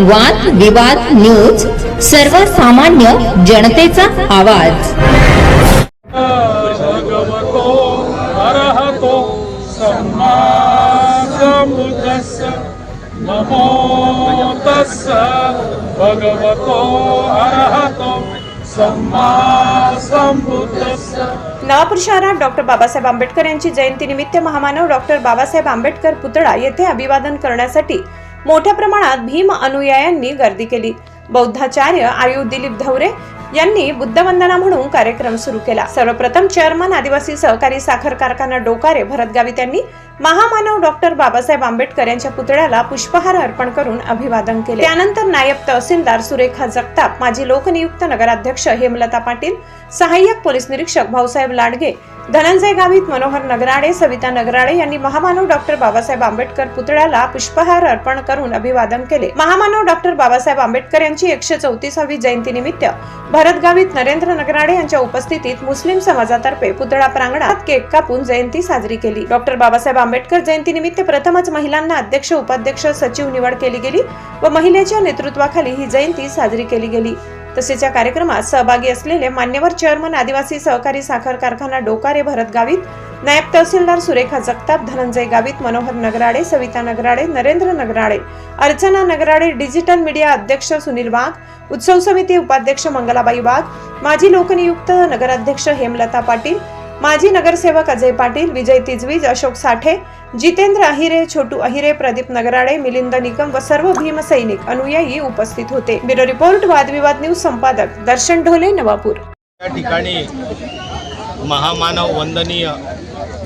वाद विवाद न्यूज सर्वसामान्य जनतेचा आवाज. नमो तस्स भगवतो अरहतो सम्मा सम्बुद्धस्स नवापूर शहरात डॉक्टर बाबासाहेब आंबेडकर यांची जयंतीनिमित्त महामानव डॉक्टर बाबासाहेब आंबेडकर पुतळा येथे अभिवादन करण्यासाठी मोठ्या प्रमाणात भीम अनुयायांनी गर्दी केली. बौद्धाचार्य आयु दिलीप धवरे यांनी बुद्धवंदना म्हणून कार्यक्रम सुरू केला. सर्वप्रथम चेअरमन आदिवासी सहकारी साखर कारखाना डोकारे भरत गावित यांनी महामानव डॉक्टर बाबासाहेब आंबेडकर यांच्या पुतळ्याला पुष्पहार अर्पण करून अभिवादन केले. त्यानंतर नायब तहसीलदार सुरेखा जगताप माजी लोकनियुक्त नगराध्यक्ष हेमलता पाटील सहाय्यक पोलीस निरीक्षक भाऊसाहेब लाडगे धनंजय गावित मनोहर नगराडे सविता नगराडे यांनी महामानव डॉक्टर बाबासाहेब आंबेडकर पुतळ्याला पुष्पहार अर्पण करून अभिवादन केले. महामानव डॉक्टर बाबासाहेब आंबेडकर यांची एकशे चौतीसावी जयंतीनिमित्त भरत गावित नरेंद्र नगराडे यांच्या उपस्थितीत मुस्लिम समाजातर्फे पुतळा प्रांगणात केक कापून जयंती साजरी केली. डॉक्टर बाबासाहेब आंबेडकर जयंतीनिमित्त प्रथमच महिलांना अध्यक्ष उपाध्यक्ष सचिव निवड केली गेली व महिलेच्या नेतृत्वाखाली ही जयंती साजरी केली गेली. तसेच या कार्यक्रमात सहभागी असलेले मान्यवर चेअरमन आदिवासी सहकारी साखर कारखाना डोकारे भरत गावित नायब तहसीलदार सुरेखा जगताप धनंजय गावित मनोहर नगराडे सविता नगराडे नरेंद्र नगराडे अर्चना नगराडे डिजिटल मीडिया अध्यक्ष सुनील वाघ उत्सव समिती उपाध्यक्ष मंगलाबाई वाघ माजी लोकनियुक्त नगराध्यक्ष हेमलता पाटील माजी नगरसेवक अजय पाटील विजय तिजवीज अशोक साठे जितेंद्र अहिरे छोटू अहिरे प्रदीप नगराडे मिलिंद निकम व सर्व भीमसैनिक अनुयायी उपस्थित होते. ब्युरो रिपोर्ट वादविवाद न्यूज संपादक दर्शन ढोले नवापूर. या ठिकाणी महामानव वंदनीय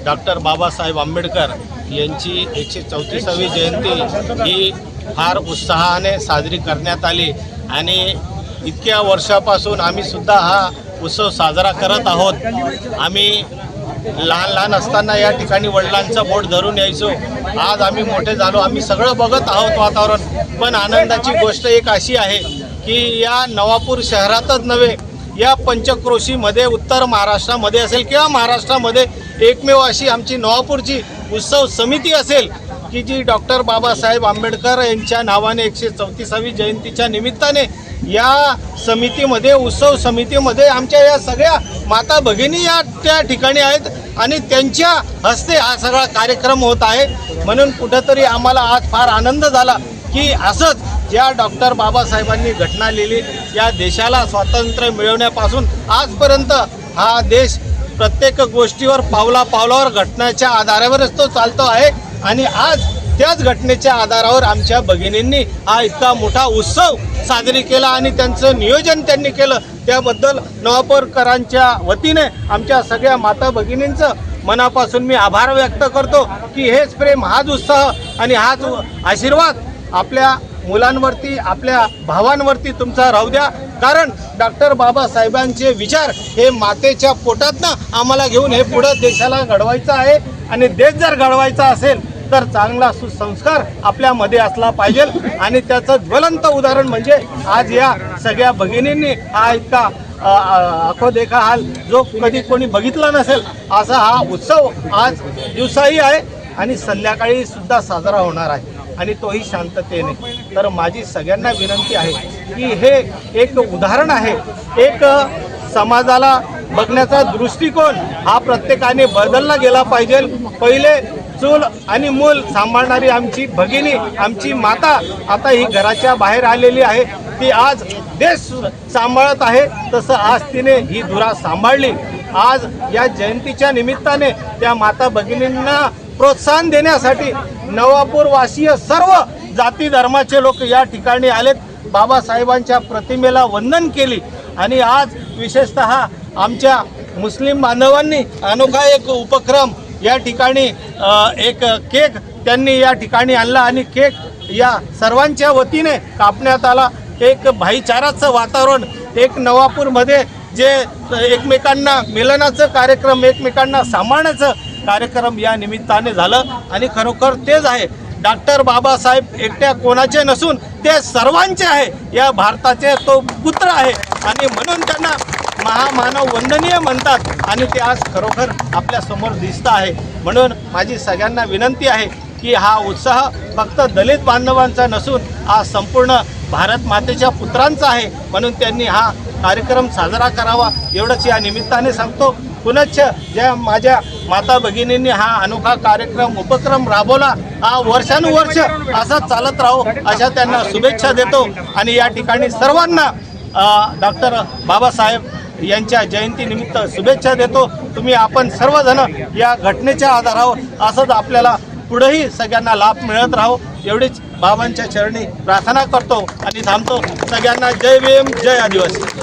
डॉक्टर बाबासाहेब आंबेडकर यांची एकशे चौतीसावी जयंती ही फार उत्साहाने साजरी करण्यात आली. आणि इतक्या वर्षापासून आम्हीसुद्धा हा उत्सव साजरा करत आहोत. आम्ही लहान लहान असताना या ठिकाणी वडिलांचं बोट धरून यायचो. आज आम्ही मोठे झालो. आम्ही सगळं बघत आहोत वातावरण. पण आनंदाची गोष्ट एक अशी आहे की या नवापूर शहरातच नव्हे या पंचक्रोशीमध्ये उत्तर महाराष्ट्रामध्ये असेल किंवा महाराष्ट्रामध्ये एकमेव अशी आमची नवापूरची उत्सव समिती असेल की जी डॉक्टर बाबासाहेब आंबेडकर यांच्या नावाने एकशे चौतीसावी जयंतीच्या निमित्ताने या समितीमध्ये उत्सव समितीमध्ये आमच्या या सगळ्या माता भगिनी या त्या ठिकाणी आहेत आणि त्यांच्या हस्ते हा सगळा कार्यक्रम होत आहे. म्हणून कुठंतरी आम्हाला आज फार आनंद झाला की असंच ज्या डॉक्टर बाबासाहेबांनी घटना लिहिली. या देशाला स्वातंत्र्य मिळवण्यापासून आजपर्यंत हा देश प्रत्येक गोष्टीवर पावला पावलावर घटनेच्या आधारावरच तो चालतो आहे. आणि आज त्याच घटनेच्या आधारावर आमच्या भगिनींनी हा इतका मोठा उत्सव साजरी केला आणि त्यांचं नियोजन त्यांनी केलं. त्याबद्दल नवापूरकरांच्या वतीने आमच्या सगळ्या माता भगिनींचं मनापासून मी आभार व्यक्त करतो की हेच प्रेम हाच उत्साह आणि हाच आशीर्वाद आपल्या मुलांवरती आपल्या भावांवरती तुमचा राहू द्या. कारण डॉक्टर बाबासाहेबांचे विचार हे मातेच्या पोटातनं आम्हाला घेऊन हे पुढं देशाला घडवायचं आहे आणि देश जर घडवायचा असेल तर चांगला सुसंस्कार आपल्यामध्ये असला पाहिजे. आणि त्याचं ज्वलंत उदाहरण म्हणजे आज या सगळ्या भगिनींनी हा इतका आखो देखा हाल जो कधी कोणी बघितला नसेल असा हा उत्सव आज दिवसाही आहे आणि संध्याकाळी सुद्धा साजरा होणार आहे. आणि तोही शांततेने. तर माझी सगळ्यांना विनंती आहे की हे एक उदाहरण आहे. एक समाजाला बघण्याचा दृष्टिकोन हा प्रत्येकाने बदलला गेला पाहिजे. पहिले चूल आणि मूल सांभाळणारी आमची भगिनी आमची माता आता ही घराच्या बाहेर आलेली आहे. ती आज देश सांभाळत आहे. तसं आज तिने ही धुरा सांभाळली. आज या जयंतीच्या निमित्ताने त्या माता भगिनींना प्रोत्साहन देण्यासाठी नवापूरवासीय सर्व जाती धर्माचे लोक या ठिकाणी आलेत. बाबासाहेबांच्या प्रतिमेला वंदन केली. आणि आज विशेषत आमच्या मुस्लिम बांधवांनी अनोखा एक उपक्रम या ठिकाणी एक केक त्यांनी या ठिकाणी आणला आणि केक या सर्वांच्या वतीने कापण्यात आला. एक भाईचाराचं वातावरण एक नवापूरमध्ये जे एकमेकांना मिलनाचं कार्यक्रम एकमेकांना सांभाळण्याचं कार्यक्रम या निमित्ताने झालं आणि खरोखर तेच आहे. डॉक्टर बाबासाहेब एकट्या कोणाचे नसून ते सर्वांचे आहे. या भारताचे तो पुत्र आहे आणि म्हणून त्यांना महामानव वंदनीय म्हणतात आणि ते आज खरोखर आपल्यासमोर दिसतं आहे. म्हणून माझी सगळ्यांना विनंती आहे की हा उत्साह फक्त दलित बांधवांचा नसून हा संपूर्ण भारत मातेच्या पुत्रांचा आहे. म्हणून त्यांनी हा कार्यक्रम साजरा करावा एवढंच या निमित्ताने सांगतो. पुनश्च ज्या माझ्या माता भगिनींनी हा अनोखा कार्यक्रम उपक्रम राबवला हा वर्षानुवर्ष असा चालत राहो अशा त्यांना शुभेच्छा देतो. आणि या ठिकाणी सर्वांना डॉक्टर बाबासाहेब यांच्या जयंतीनिमित्त शुभेच्छा देतो. तुम्ही आपण सर्वजण या घटनेच्या आधारावर असंच आपल्याला पुढेही सगळ्यांना लाभ मिळत राहो. एवढीच बाबांच्या चरणी प्रार्थना करतो आणि थांबतो. सगळ्यांना जय भीम जय आदिवासी.